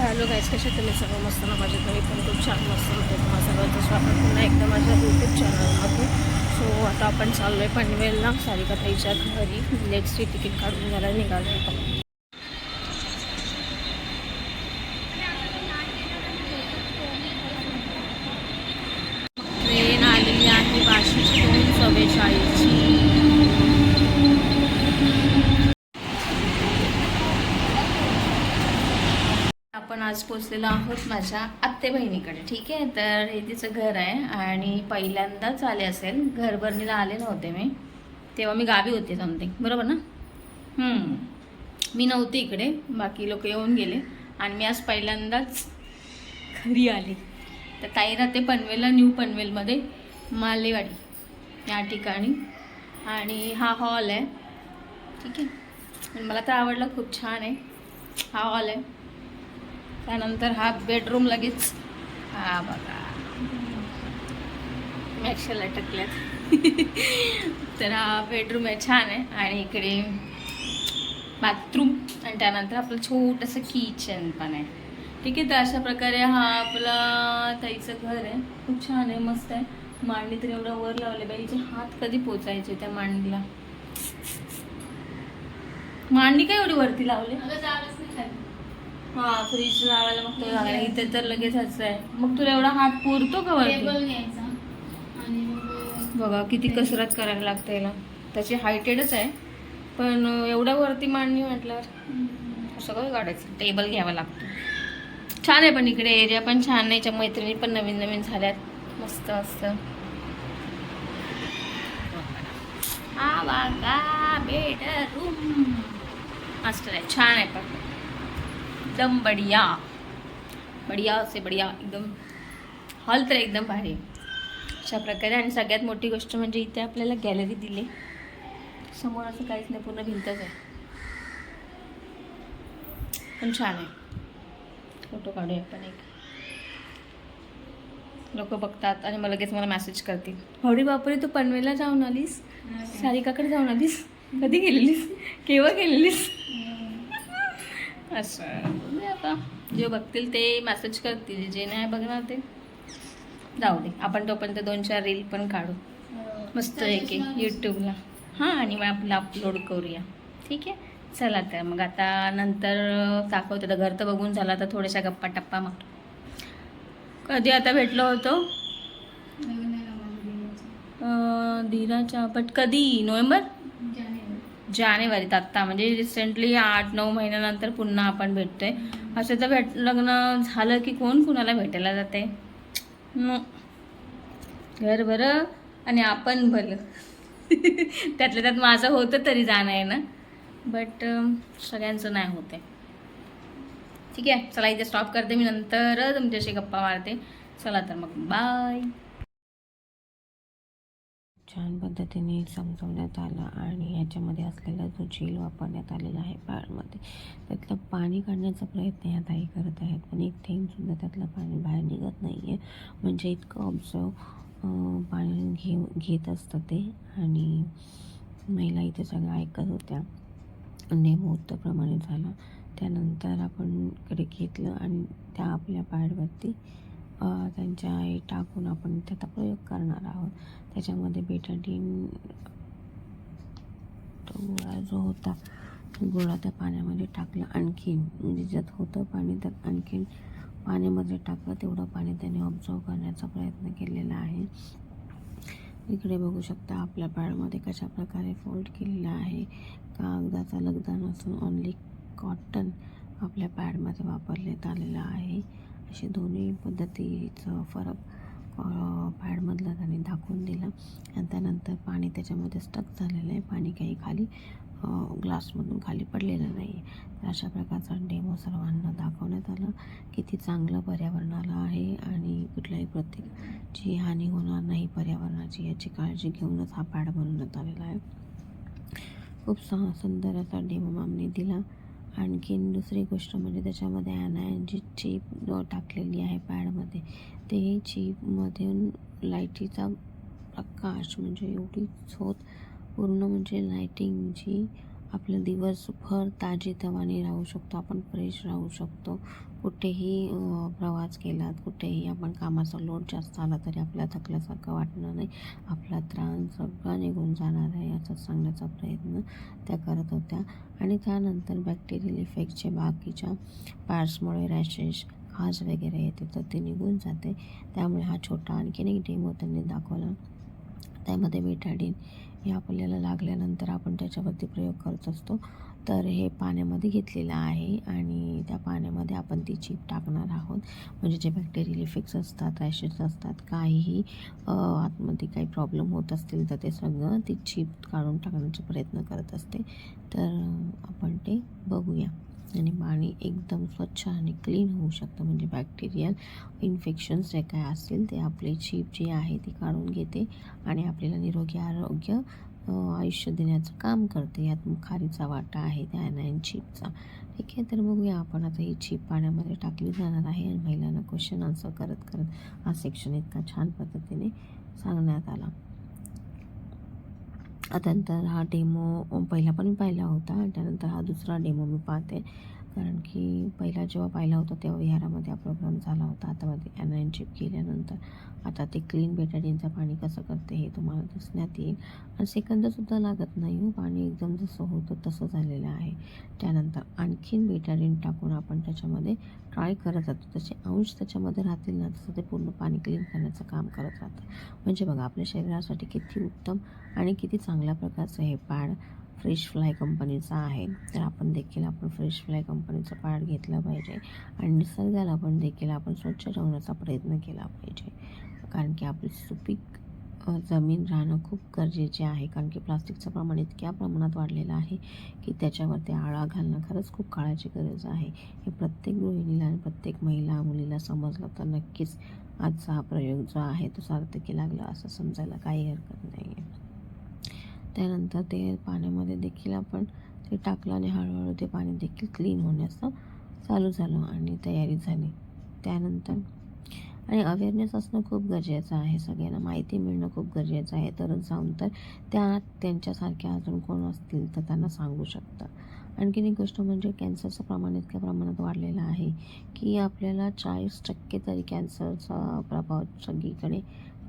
Hello guys कसे तुम्ही? सर्व मस्त ना? माझ्या तुम्ही पण खूप छान मस्त होते. तुम्हाला सर्वांचं स्वागत पुन्हा एकदा माझ्या यूट्यूब चॅनलमध्ये सो आता आपण चाललो आहे पनवेलला. सारिका ताईच्या घरी लेट्सची तिकीट काढून घ्यायला निघालो आहे ट्रेन आलेली आहे वाशीची दोन चव्वेचाळीसची आपण आज पोचलेलो आहोत माझ्या आत्ते बहिणीकडे ठीक आहे? तर हे तिचं घर आहे आणि पहिल्यांदाच आले असेल. घरभरणीला आले नव्हते मी. तेव्हा मी गावी होते समथिंग बरोबर ना? मी नव्हते इकडे बाकी लोक येऊन गेले आणि मी आज पहिल्यांदाच घरी आले. तर ताई राहते पनवेलला न्यू पनवेलमध्ये मालेवाडी या ठिकाणी. आणि हा हॉल आहे ठीक आहे? मला तर आवडला खूप छान आहे. हा हॉल आहे. त्यानंतर हा बेडरूम लगेच हा बघा. मॅक्शल अटकल्यात तर हा बेडरूम आहे छान आहे. आणि इकडे बाथरूम आणि त्यानंतर आपलं छोटंसं किचन पण आहे. ठीक आहे तर अशा प्रकारे हा आपला ताईचं घर आहे. खूप छान आहे मस्त आहे. मांडणी तर एवढं वर लावले बाईचे हात कधी पोचायचे त्या मांडणीला मांडणी काय एवढी वरती लावली? हा फ्रीज लावायला मग ते इथे तर लगेच असं आहे. मग तुला एवढा हात पुरतो का वरती? घ्यायचा. आणि मग बघा किती कसरत करायला लागते याला. त्याची हायटेडच आहे. पण एवढ्या वरती मांडणी म्हटल्यावर सगळं काढायचं. टेबल घ्यावा लागतो. छान आहे पण इकडे एरिया पण छान आहे. याच्या मैत्रिणी पण नवीन नवीन झाल्यात. मस्त मस्त. हा वागा बेडरूम मस्त आहे. छान आहे पण. एकदम बढिया। बढिया से बढिया एकदम हॉल तर एकदम भारी. अशा प्रकारे आणि सगळ्यात मोठी गोष्ट म्हणजे इथे आपल्याला गॅलरी दिली. समोर असं काहीच नाही पूर्ण भिंतच आहे. पण छान आहे. फोटो काढूया आपण एक. लोक बघतात आणि मला लगेच मला मेसेज करतील. हवडी बापरे तू पनवेलला जाऊन आलीस? सारिकाकडे जाऊन आलीस? कधी गेलेलीस? केव्हा गेलेलीस? असं. बघूया आता जे बघतील ते मेसेज करतील जे नाही बघणार ते. जाऊ दे आपण तोपर्यंत दोन चार रील पण काढू. मस्त आहे की यूट्यूबला हां आणि मग आपलं अपलोड करूया. ठीक आहे? चला तर मग आता नंतर दाखवते. तर घर तर बघून झाला तर थोड्याशा गप्पा टप्पा मारू. कधी आता भेटलो होतो? धीराच्या बट कधी? नोव्हेंबर? जानेवारीत आत्ता. म्हणजे रिसेंटली आठ नऊ महिन्यानंतर पुन्हा आपण भेटतोय. असं तर भेट लग्न झालं की कोण कुणाला भेटायला जाते? न घर बरं आणि आपण भलं त्यातल्या त्यात माझं होतं तरी जाणं आहे ना. बट सगळ्यांचं नाही होते ठीक आहे. चला इथे स्टॉप करते मी नंतर तुमच्याशी गप्पा मारते. चला तर मग बाय छान पद्धतीने समजवण्यात आलं आणि याच्यामध्ये असलेला जो झेल वापरण्यात आलेला आहे पाळमध्ये त्यातलं पाणी काढण्याचा प्रयत्न या ताई करत आहेत. पण एक थेंबसुद्धा त्यातलं पाणी बाहेर निघत नाही आहे म्हणजे इतकं ऑब्झर्व पाणी घेऊ घेत असतं ते. आणि महिला इथे सगळं ऐकत होत्या. नेम झाला. त्यानंतर आपण इकडे घेतलं आणि त्या आपल्या पॅडवरती त्यांच्या हे टाकून आपण त्याचा प्रयोग करणार आहोत. त्याच्यामध्ये बेटाडीन तो गोळा जो होता तो गोळा त्या पाण्यामध्ये टाकला. आणखीन म्हणजे ज्यात होतं पाणी त्यात आणखीन पाण्यामध्ये टाकलं. तेवढं पाणी त्याने ऑब्झर्व करण्याचा प्रयत्न केलेला आहे. इकडे बघू शकता आपल्या पॅडमध्ये कशा प्रकारे फोल्ड केलेला आहे. कागदाचा लगदा नसून ऑनली कॉटन आपल्या पॅडमध्ये वापरण्यात आलेला आहे. असे दोन्ही पद्धतीचं फरक पॅडमधला त्याने दाखवून दिला. आणि त्यानंतर पाणी त्याच्यामध्ये स्टक झालेलं आहे. पाणी काही खाली ग्लासमधून खाली पडलेलं नाही आहे. तर अशा प्रकारचा डेमो सर्वांना दाखवण्यात आला. किती चांगलं पर्यावरणाला आहे आणि कुठल्याही प्रत्येकाची हानी होणार नाही पर्यावरणाची याची काळजी घेऊनच हा पॅड बनवण्यात आलेला आहे. खूप सुंदर असा डेमो मामने दिला. आणखीन दुसरी गोष्ट म्हणजे त्याच्यामध्ये जी चीप टाकलेली आहे पॅडमध्ये ते चीपमधून लाईटीचा प्रकाश म्हणजे एवढी झोत पूर्ण म्हणजे लाईटिंगची आपलं दिवसभर ताजेतवाने राहू शकतो आपण फ्रेश राहू शकतो. कुठेही प्रवास केलात कुठेही आपण कामाचा लोड जास्त आला तरी आपल्याला थकल्यासारखं वाटणार नाही. आपला त्रास सगळा निघून जाणार आहे असं सांगण्याचा प्रयत्न त्या करत होत्या. आणि त्यानंतर बॅक्टेरियल इफेक्टचे बाकीच्या पार्ट्समुळे रॅशेस खाज वगैरे येते तर ते निघून जाते. त्यामुळे हा छोटा आणखीन एक डेमो त्यांनी दाखवला. त्यामध्ये बेटाडीन हे आपल्याला लागल्यानंतर आपण त्याच्यावरती प्रयोग करत असतो. तर हे पाण्यामध्ये घेतलेलं आहे आणि त्या पाण्यामध्ये आपण ती चीप टाकणार आहोत. म्हणजे जे बॅक्टेरियल इफेक्ट्स असतात रॅशेस असतात काहीही आतमध्ये काही प्रॉब्लेम होत असतील तर ते सगळं ती चीप काढून टाकण्याचा प्रयत्न करत असते. तर आपण ते बघूया. आणि पाणी एकदम स्वच्छ आणि क्लीन होऊ शकतं. म्हणजे बॅक्टेरियल इन्फेक्शन्स जे काय असतील ते आपली चीप जी आहे ती काढून घेते आणि आपल्याला निरोगी आरोग्य आयुष्य देण्याचं काम करते. यात खारीचा वाटा आहे त्या अनायन चिपचा ठीक आहे तर बघूया आपण आता ही चीप पाण्यामध्ये टाकली जाणार आहे आणि महिलांना क्वेश्चन आन्सर करत करत हा सेक्शन इतका छान पद्धतीने सांगण्यात आला. त्यानंतर हा डेमो पहिला पण मी पाहिला होता. त्यानंतर हा दुसरा डेमो मी पाहते. कारण की पहिला जेव्हा पाहिला होता तेव्हा विहारामध्ये हा प्रोग्राम झाला होता. आता मध्ये अनायन चिप केल्यानंतर आता ते क्लीन बेटाडीनचं पाणी कसं करते हे तुम्हाला दिसण्यात येईल. आणि सेकंदसुद्धा लागत नाही हो. पाणी एकदम जसं होतं तसं झालेलं आहे. त्यानंतर आणखीन बेटाडीन टाकून आपण त्याच्यामध्ये ट्राय करत जातो तसे अंश त्याच्यामध्ये राहतील ना तसं ते पूर्ण पाणी क्लीन करण्याचं काम करत राहतं. म्हणजे बघा आपल्या शरीरासाठी किती उत्तम आणि किती चांगल्या प्रकारचं हे पाड फ्रेश फ्लाय कंपनीचा आहे. तर आपण देखील आपण फ्रेश फ्लाय कंपनीचा पार्ट घेतला पाहिजे. आणि निसर्गाला पण देखील आपण स्वच्छ ठेवण्याचा प्रयत्न केला पाहिजे. कारण की आपली सुपीक जमीन राहणं खूप गरजेचे आहे. कारण की प्लास्टिकचं प्रमाण इतक्या प्रमाणात वाढलेलं आहे की त्याच्यावरती आळा घालणं खरंच खूप काळाची गरज आहे. हे प्रत्येक गृहिणीला आणि प्रत्येक महिला मुलीला समजलं तर नक्कीच आजचा हा प्रयोग जो आहे तो सार्थकी लागला असं समजायला काही हरकत नाही आहे त्यानंतर ते पाण्यामध्ये देखील आपण ते टाकलं आणि हळूहळू ते पाणी देखील क्लीन होण्याचं चालू झालं आणि तयारी झाली. त्यानंतर आणि अवेअरनेस असणं खूप गरजेचं आहे सगळ्यांना. माहिती मिळणं खूप गरजेचं आहे. तरच जाऊन तर त्या त्यांच्यासारख्या अजून कोण असतील तर त्यांना सांगू शकतं आणखीन एक गोष्ट म्हणजे कॅन्सरचं प्रमाण इतक्या प्रमाणात वाढलेलं आहे की आपल्याला चाळीस टक्के तरी कॅन्सरचा प्रभाव सगळीकडे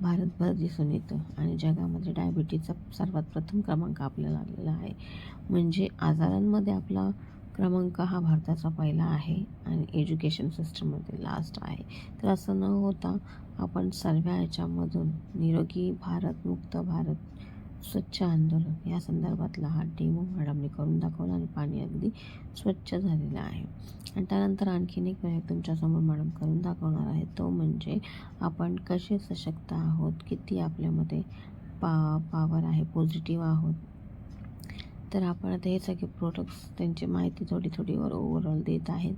भारतभर दिसून येतं. आणि जगामध्ये डायबिटीजचा सर्वात प्रथम क्रमांक आपल्याला लागलेला आहे. म्हणजे आजारांमध्ये आपला क्रमांक हा भारताचा पहिला आहे आणि एज्युकेशन सिस्टममध्ये लास्ट आहे. तर असं न होता आपण सर्व ह्याच्यामधून निरोगी भारत मुक्त भारत स्वच्छ आंदोलन. या संदर्भातला हा डेमो मॅडमने करून दाखवला आणि पाणी अगदी स्वच्छ झालेलं आहे. आणि त्यानंतर आणखीन एक प्रयोग तुमच्यासमोर मॅडम करून दाखवणार आहे. तो म्हणजे आपण कसे सशक्त आहोत? किती आपल्यामध्ये पा पावर आहे? पॉझिटिव्ह आहोत? तर आपण आता हे सगळे प्रोडक्ट्स त्यांची माहिती थोडी थोडीवर ओव्हरऑल देत आहेत.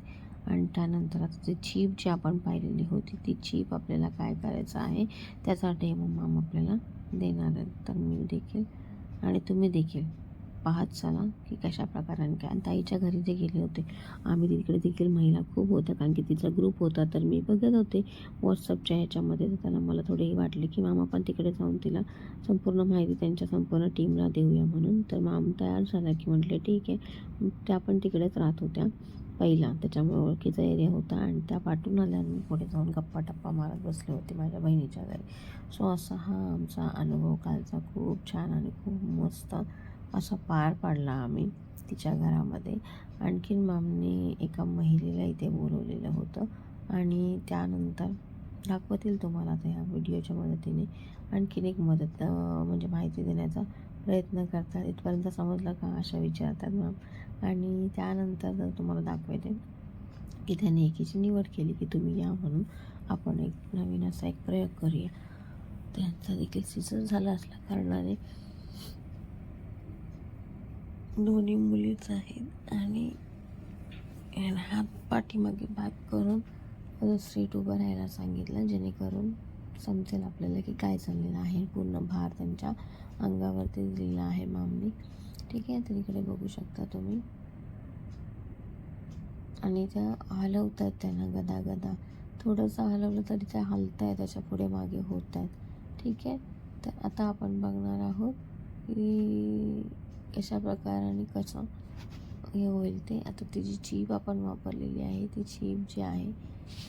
आणि त्यानंतर आता ती चीप जी आपण पाहिलेली होती ती चीप आपल्याला काय करायचं आहे? त्याचा डेमो मॅम आपल्याला देणार आहेत तर मी देखील आणि तुम्ही देखील पाहत चला की कशा प्रकाराने काय. आणि ताईच्या घरी जे गेले होते आम्ही तिकडे देखील महिला खूप होत्या कारण की तिचा ग्रुप होता तर मी बघत होते व्हॉट्सअपच्या ह्याच्यामध्ये. तर त्याला मला थोडे वाटले की मामा पण तिकडे जाऊन तिला संपूर्ण माहिती त्यांच्या संपूर्ण टीमला देऊया म्हणून. तर माम तयार झाला की म्हटले ठीक आहे. त्या पण तिकडेच राहत होत्या. पहिला. त्याच्यामुळे ओळखीचा एरिया होता आणि त्या पाठवून आल्या मी पुढे जाऊन गप्पा टप्पा मारत बसले होते माझ्या बहिणीच्या घरी. सो असा हा आमचा अनुभव कालचा खूप छान आणि खूप मस्त असा पार पाडला आम्ही तिच्या घरामध्ये. आणखीन मामने एका महिलेला इथे बोलवलेलं होतं आणि त्यानंतर दाखवतील तुम्हाला त्या व्हिडिओच्या मदतीने. आणखीन एक मदत म्हणजे माहिती देण्याचा प्रयत्न करतात. इथपर्यंत समजलं का? अशा विचारतात मॅम. आणि त्यानंतर जर तुम्हाला दाखवते की त्याने एकीची निवड केली की तुम्ही या म्हणून आपण एक नवीन असा एक प्रयोग करूया. त्यांचा देखील सीझन झाला असल्या कारणाने दोन्ही मुलीच आहेत आणि हात पाठीमागे बात करून स्ट्रीट उभं राहायला सांगितलं जेणेकरून समजेल आपल्याला की काय चाललेलं आहे. पूर्ण भार त्यांच्या अंगावरती दिलेला आहे मामनी ठीक आहे तर इकडे बघू शकता तुम्ही. आणि त्या हलवत आहेत त्यांना गदा गदा थोडंसं हलवलं तरी त्या हलत आहे त्याच्या पुढे मागे होत आहेत ठीक आहे तर आता आपण बघणार आहोत की कशा प्रकाराने कसं हे होईल ते. आता ती जी चीप आपण वापरलेली आहे ती चीप जी आहे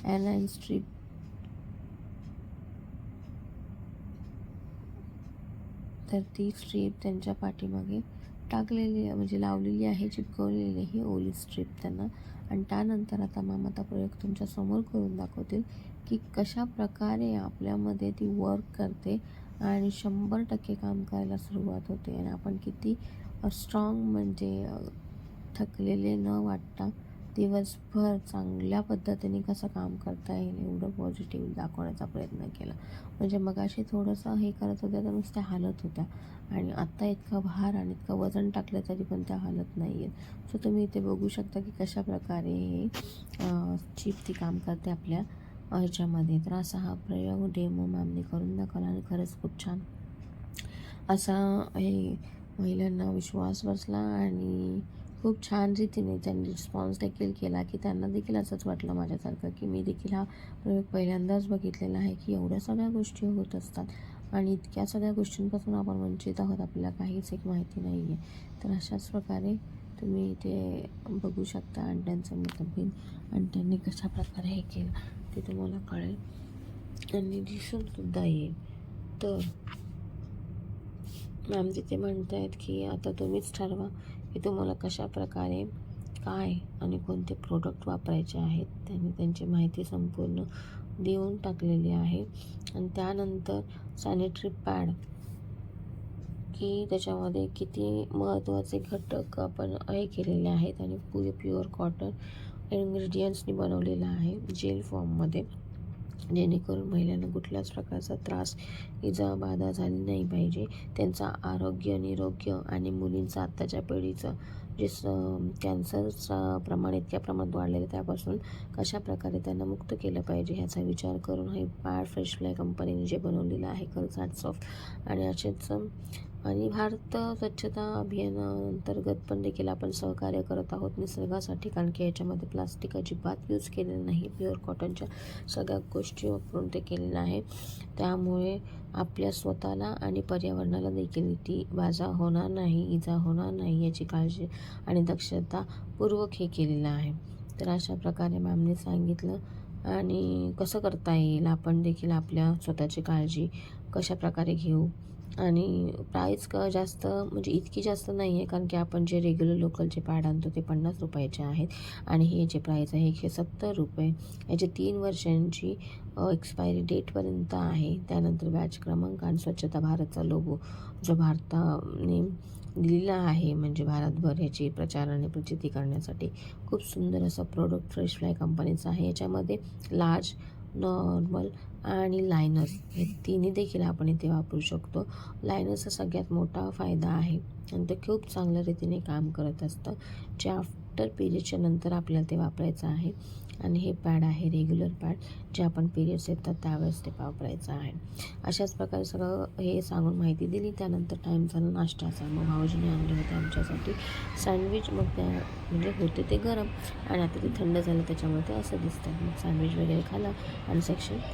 ॲनाइन स्ट्रीप तर ती स्ट्रीप त्यांच्या पाठीमागे टाकलेली म्हणजे लावलेली आहे चिपकवलेली ही ओली स्ट्रीप त्यांना. आणि त्यानंतर आता मामा आता प्रयोग तुमच्यासमोर करून दाखवतील की कशा प्रकारे आपल्यामध्ये ती वर्क करते आणि शंभर टक्के काम करायला सुरुवात होते. आणि आपण किती स्ट्रॉंग म्हणजे थकलेले न वाटता दिवसभर चांगल्या पद्धतीने कसं काम करता येईल एवढं पॉझिटिव्ह दाखवण्याचा प्रयत्न केला. म्हणजे मगाशी थोडंसं हे करत होत्या तर नुसत्या हालत होत्या. आणि आत्ता इतका भार आणि इतकं वजन टाकलं तरी पण त्या हालत नाही आहेत सो तुम्ही इथे बघू शकता की कशा प्रकारे हे चीप ती काम करते आपल्या ह्याच्यामध्ये. तर असा हा प्रयोग डेमो मॅमने करून दाखवला आणि खरंच खूप छान. असा हे महिलांना विश्वास बसला आणि खूप छान रीतीने त्यांनी रिस्पॉन्स देखील केला की त्यांना देखील असंच वाटलं माझ्यासारखं की मी देखील हा प्रयोग पहिल्यांदाच बघितलेला आहे की एवढ्या सगळ्या गोष्टी होत असतात आणि इतक्या सगळ्या गोष्टींपासून आपण वंचित आहोत आपल्याला काहीच एक माहिती नाही आहे तर अशाच प्रकारे तुम्ही ते बघू शकता अंड्यांचं मतभेद आणि त्यांनी कशा प्रकारे हे केलं ते तुम्हाला कळेल. आणि दिसून सुद्धा येईल. तर मॅम तिथे म्हणत आहेत की आता तुम्हीच ठरवा. की तुम्हाला कशा प्रकारे काय आणि कोणते प्रोडक्ट वापरायचे आहेत त्यांनी त्यांची माहिती संपूर्ण देऊन टाकलेली आहे. आणि त्यानंतर सॅनिटरी पॅड की त्याच्यामध्ये किती महत्त्वाचे घटक आपण हे केलेले आहेत आणि पुरे प्युअर कॉटन इन्ग्रेडियंट्सनी बनवलेलं आहे जेल फॉर्ममध्ये जेणेकरून महिलांना कुठल्याच प्रकारचा त्रास इजा बाधा झाली नाही पाहिजे. त्यांचा आरोग्य निरोग्य आणि मुलींचं आत्ताच्या पिढीचं जे स कॅन्सरचं प्रमाण इतक्या प्रमाणात वाढलेलं आहे त्यापासून कशा प्रकारे त्यांना मुक्त केलं पाहिजे ह्याचा विचार करून हे पॅड फ्रेश फ्लाय कंपनीने जे बनवलेलं आहे खरंच सॉफ्ट आणि असेच आणि भारत स्वच्छता अभियानाअंतर्गत पण देखील आपण सहकार्य करत आहोत निसर्गासाठी कारण की याच्यामध्ये प्लास्टिक अजिबात यूज केलेलं नाही. प्युअर कॉटनच्या सगळ्या गोष्टी वापरून ते केलेलं आहे. त्यामुळे आपल्या स्वतःला आणि पर्यावरणाला देखील ती बाजा होणार नाही इजा होणार नाही याची काळजी आणि दक्षतापूर्वक हे केलेलं आहे. तर अशा प्रकारे मॅमने सांगितलं. आणि कसं करता येईल? आपण देखील आपल्या स्वतःची काळजी कशा प्रकारे घेऊ? आणि प्राईस क जास्त म्हणजे इतकी जास्त नाही आहे कारण की आपण जे रेग्युलर लोकलचे पॅड आणतो ते पन्नास रुपयाचे आहेत. आणि हे जे प्राईस आहे एकशे सत्तर रुपये. याची तीन वर्षांची एक्सपायरी डेटपर्यंत आहे. त्यानंतर बॅच क्रमांक आणि स्वच्छता भारतचा लोगो जो भारताने दिलेला आहे म्हणजे भारतभर ह्याची प्रचार आणि प्रचिती करण्यासाठी. खूप सुंदर असं प्रोडक्ट फ्रेश फ्लाय कंपनीचं आहे. याच्यामध्ये लार्ज नॉर्मल आणि लायनर्स हे तिन्ही देखील आपण इथे वापरू शकतो. लायनरचा सगळ्यात मोठा फायदा आहे आणि ते खूप चांगल्या रीतीने काम करत असतं. जे आफ्टर पिरियडच्या नंतर आपल्याला ते वापरायचं आहे आणि हे पॅड आहे रेग्युलर पॅड जे आपण पिरियड्स येतात त्यावेळेस ते वापरायचं आहे. अशाच प्रकारे सगळं हे सांगून माहिती दिली. त्यानंतर टाईम झाला नाश्त्याचा मग भाऊजीने आणले होते आमच्यासाठी सँडविच मग त्या म्हणजे होते ते गरम आणि आता ते थंड झालं त्याच्यामुळे ते असं दिसतं मग सँडविच वगैरे खाला आणि सेक्शन